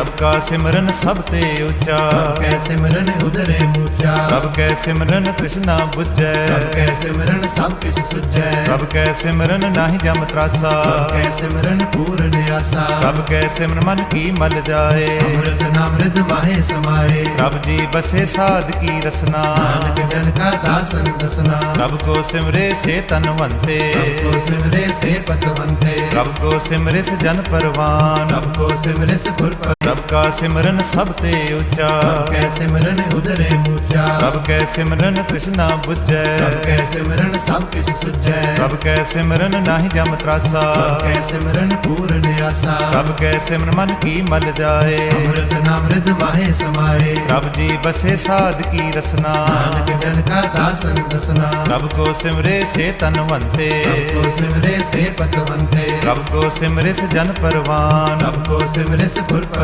रब का सिमरन सब ते ऊँचा। कै सिमरन उदरे मूचा। रब कै सिमरन कृष्णा बुझै। कै सिमरन सब कुछ सुज रब कै सिमरन नाही जम त्रासा। कै सिमरन पूर्ण आसा। रब कै सिमरन मन की मल जाए। अमृत नामृत माहे समाए रब जी बसे साध की रसना। नानक जन का आसन दसना रब को सिमरे से तनवंते। रब को सिमरे से पतवंते। रब को सिमरे से जन परवान। रब को सिमरे से पुर रब का सिमरन सब ते ऊँचा सिमरन उदरे मुँह सब कै सिमरन कृष्णा बुझे। कै सिमरन सब कुछ सुझे। सब कै सिमरन नाही जम त्रासा। कै सिमरन पूर्ण आसा सब कै सिमरन मन की मल जाए। अमृत नामृत माहे समाए रब जी बसे साध की रसना। नानक जन का दासन दसना। रब को सिमरे से तन वंते रब को सिमरे से पत वंते रब को सिमरे से जन परवान। रब को सिमरे से पुर